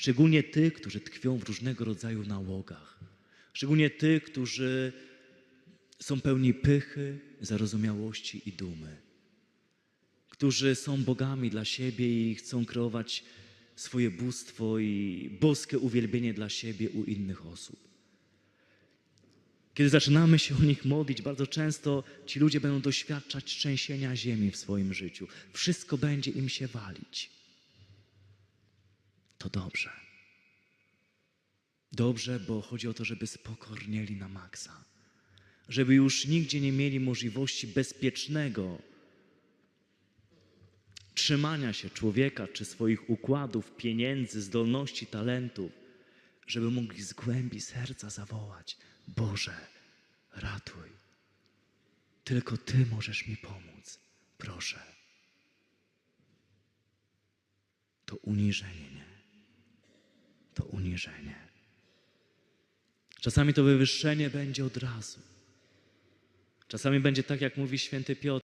Szczególnie tych, którzy tkwią w różnego rodzaju nałogach. Szczególnie tych, którzy są pełni pychy, zarozumiałości i dumy. Którzy są bogami dla siebie i chcą kreować swoje bóstwo i boskie uwielbienie dla siebie u innych osób. Kiedy zaczynamy się o nich modlić, bardzo często ci ludzie będą doświadczać trzęsienia ziemi w swoim życiu. Wszystko będzie im się walić. To dobrze. Dobrze, bo chodzi o to, żeby spokornieli na maksa. Żeby już nigdzie nie mieli możliwości bezpiecznego trzymania się człowieka czy swoich układów, pieniędzy, zdolności, talentów, żeby mogli z głębi serca zawołać: Boże, ratuj. Tylko Ty możesz mi pomóc. Proszę. To uniżenie, nie? To uniżenie. Czasami to wywyższenie będzie od razu. Czasami będzie tak, jak mówi święty Piotr.